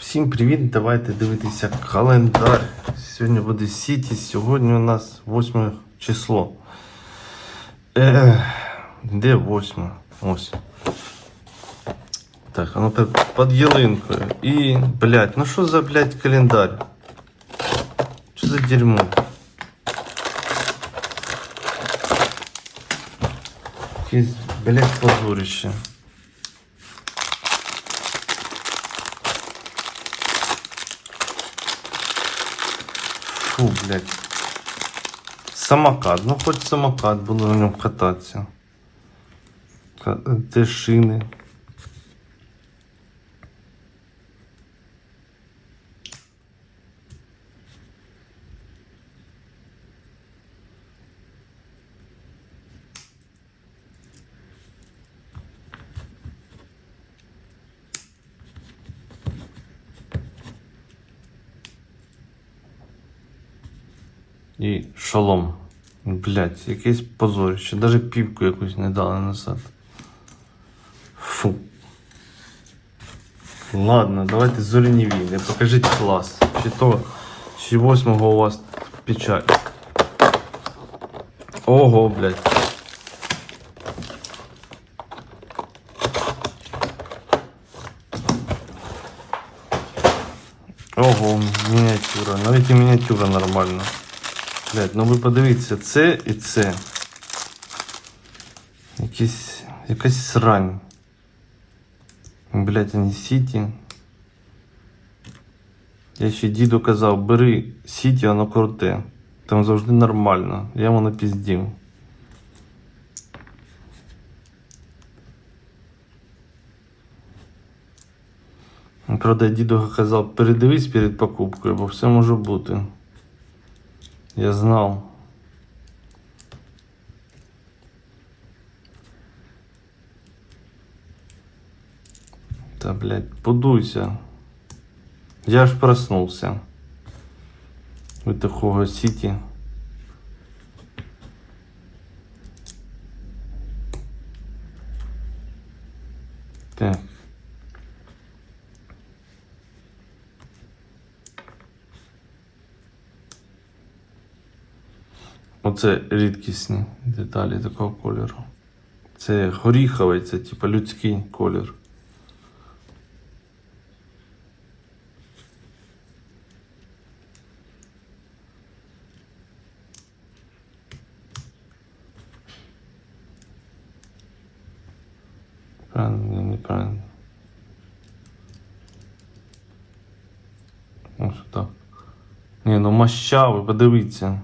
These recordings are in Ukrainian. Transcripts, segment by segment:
Всім привіт! Давайте дивитися календар. Сьогодні буде Сіті. Сьогодні у нас 8 число. Е, де 8? Ось. Так, а ну під ялинкою. І, блядь, ну що за, блядь, календар? Що за дерьмо? Якесь, блядь, позорище. Фу, блядь. Самокат. Ну хоч самокат було на ньому кататися. Ка- Де шини. І шолом. Блять, якесь позорище. Даже півку якусь не дали назад. Фу. Ладно, давайте зоряні війни. Покажіть клас. Чи то, чи восьмого у вас печать. Ого, блядь. Ого, мініатюра. Навіть і мініатюра нормальна. Блять, ну ви подивіться, це і це. Якісь, якась срань. Блять, не Сіті. Я ще діду казав, бери Сіті, воно круте. Там завжди нормально. Я йому напіздів. Правда, діду казав, передивись перед покупкою, бо все може бути. Я знал. Да, блядь, подуйся. Я ж проснулся. Від такого сіті. Оце рідкісні деталі такого кольору. Це горіховий, це типа людський колір. Правильно, неправильно. Ось так. Ні, ну мащавий, подивіться.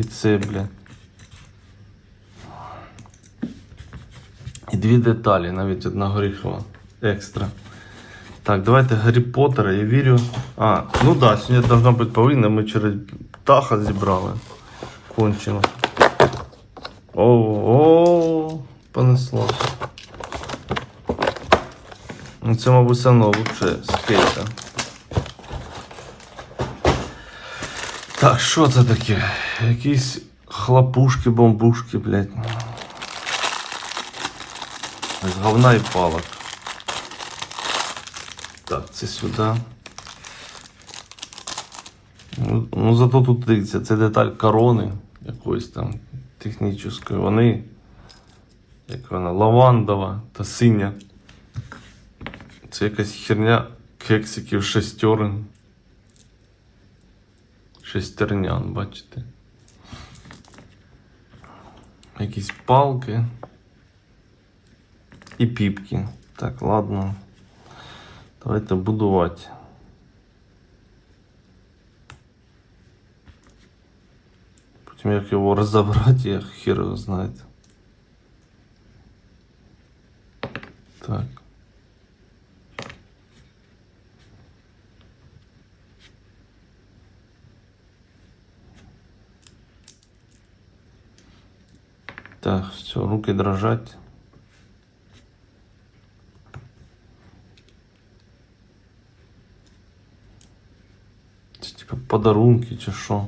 І це, бля. І дві деталі, навіть одна горіхова. Екстра. Так, давайте Гаррі Поттера, я вірю. А, ну да, сьогодні должна бути повинна, ми через птаха зібрали. Кончено. О-о-о, понесло. Ну це, мабуть, все одно лучше з кейса. Так, що це таке? Якісь хлопушки, бомбушки, блядь. З говна і палок. Так, це сюди. Ну, ну зато тут дивіться, це деталь корони якоїсь там технічної. Вони, як вона, лавандова та синя. Це якась херня кексиків шестерин. Шестернян, бачите. Якісь палки і піпки. Так, ладно. Давайте будувати. Потім як його розібрати, я хер його знаєте. Так. Так, все, руки дрожать. Це типа подарунки чи що.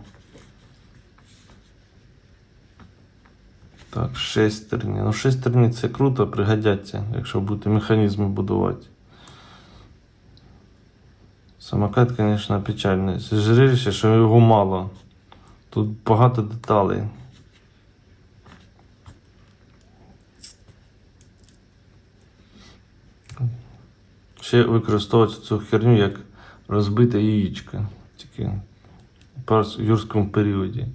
Так, шестерні. Ну, шестерні це круто, пригодяться, якщо будете механізми будувати. Самокат, звісно, печальний. Зріше, що його мало. Тут багато деталей. Ще використовують цю херню як розбите яєчко. Тільки в юрському періоді.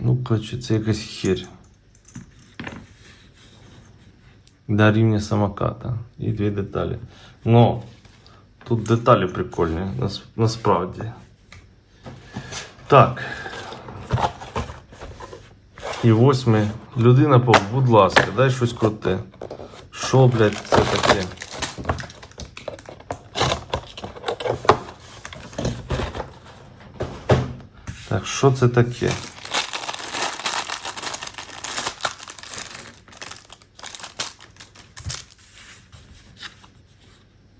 Ну, коротше, це якась херь. До рівня самоката. І дві деталі. Но тут деталі прикольні, нас- насправді. Так. І восьме. Людина будь ласка, дай щось круте. Що, блядь, це таке? Так, що це таке?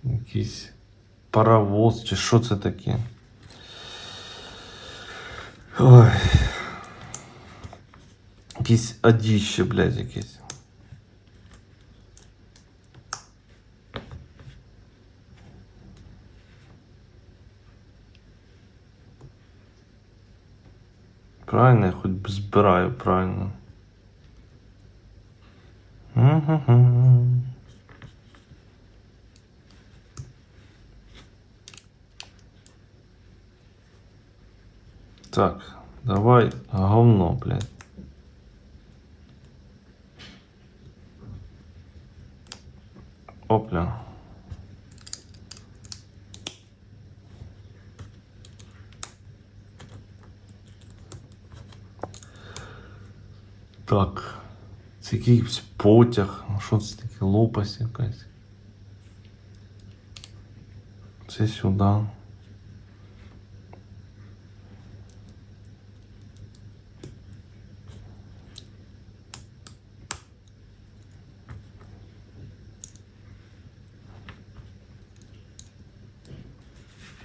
Якийсь паровоз чи що це таке? Ой. Якісь одіще, блядь, якесь. Правильно, я хоч збираю, правильно. Мгм. Так, давай говно, блядь. Опля. Так. Це якийсь потяг. Ну, Що це таке? Лопасть якась. Це сюди.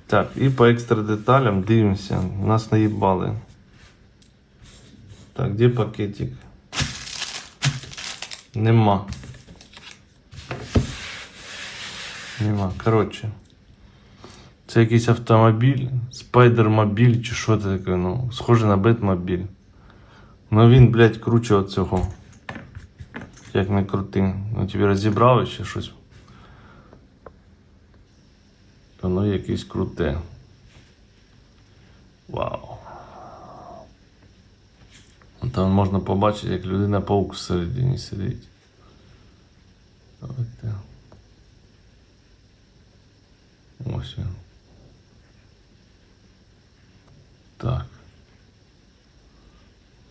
Так, і по екстра деталям дивимося. Нас наїбали. Так, де пакетик? Нема. Нема. Коротше. Це якийсь автомобіль, спайдермобіль чи що це таке, ну, схоже на Бетмобіль. Ну він, блядь, круче оцього. Як не крутий. Ну тобі розібрали ще щось. Воно якесь круте. Вау. Там можна побачити, як людина паук всередині сидить. Ось він. Так.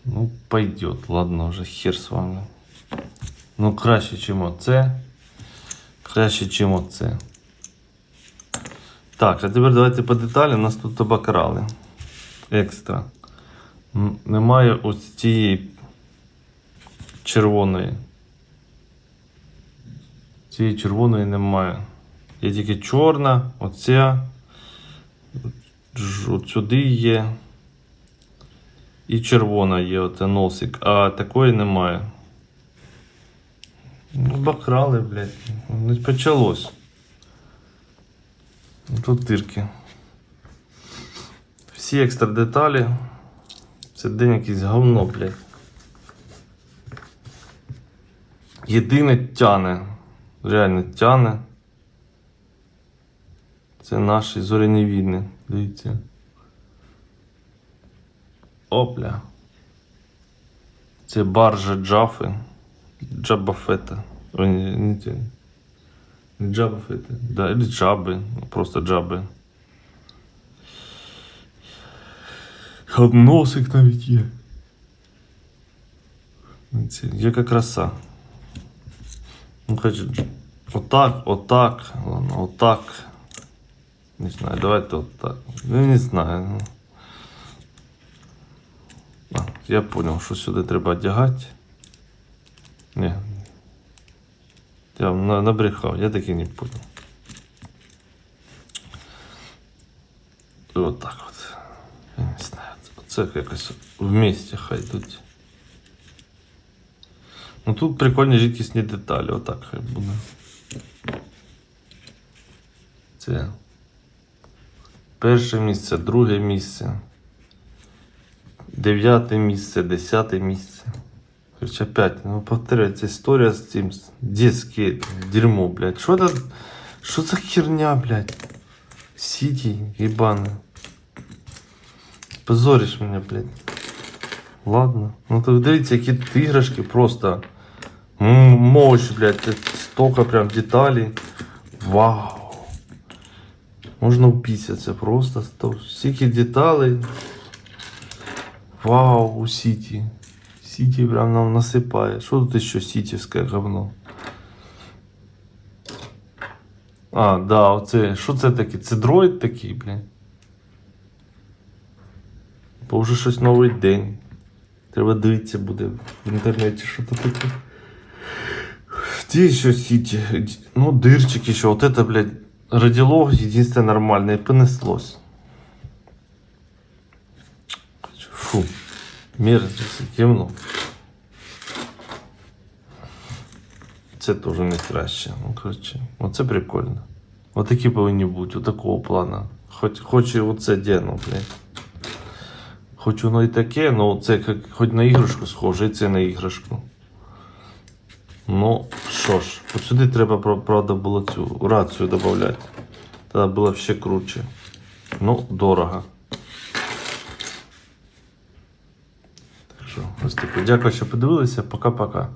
Ну, пойдет. Ладно, вже хер з вами. Ну, краще, чим оце. Краще, чим оце. Так, а тепер давайте по деталям. У нас тут табакарали. Екстра. Немає ось цієї червоної. Цієї червоної немає. Є тільки чорна, оця. От сюди є. І червона є, оце носик, а такої немає. Ну, бакрали, блядь. Не почалось. Ну, Тут дирки. Всі екстра деталі. Це день якийсь говно, блядь. Єдине тяне. Реально тяне. Це наші зоряні війни. Дивіться. Опля. Це баржа Джафи. Джабафета. Ой, не, не. Да, или джаби. Просто джаби. Носик навіть є. Це яка краса. Ну, хоч отак, отак, ладно, отак. Не знаю, давайте отак. Ну, не знаю. ну. А, я понял, що сюди треба одягати. Ні. Я вам на- набрехав, я таки не понял. І отак от. Це якось вместе хай тут. Ну тут прикольні рідкісні деталі, отак хай буде. Це. Перше місце, друге місце. Дев'яте місце, десяте місце. Короче, опять, ну повторяється історія з цим детське дерьмо, блядь. Що це? Що за херня, блядь? Сіті, ебане. Позориш мене, блядь. Ладно. Ну то дивіться, які тут іграшки просто. Мощь, блядь, столько прям деталей. Вау. Можна впісятися просто. сто- Стільки деталей. Вау, у Сіті. Сіті прям нам насипає. Що тут ще сітівське говно? А, да, оце. Що це таке? Це дроїд такий, блін. Бо вже щось новий день. Треба дивитися буде в інтернеті, що то таке. Где еще сити? Ну, дырчик еще. Вот это, блядь, родило единственное нормальное. И понеслось. Фу. Мерзость, гівно. Це теж не краще. Ну, коротше, оце прикольно. Отакі повинні бути, такого плана. Хоч, хоч і оце дено, блядь. Хоч воно і таке, але це як, хоч на іграшку схоже, і це на іграшку. Ну, що ж, от сюди треба, правда, було цю рацію додати. Тоді було ще круче. Ну, дорого. Так що, ось таке. Дякую, що подивилися. Пока-пока.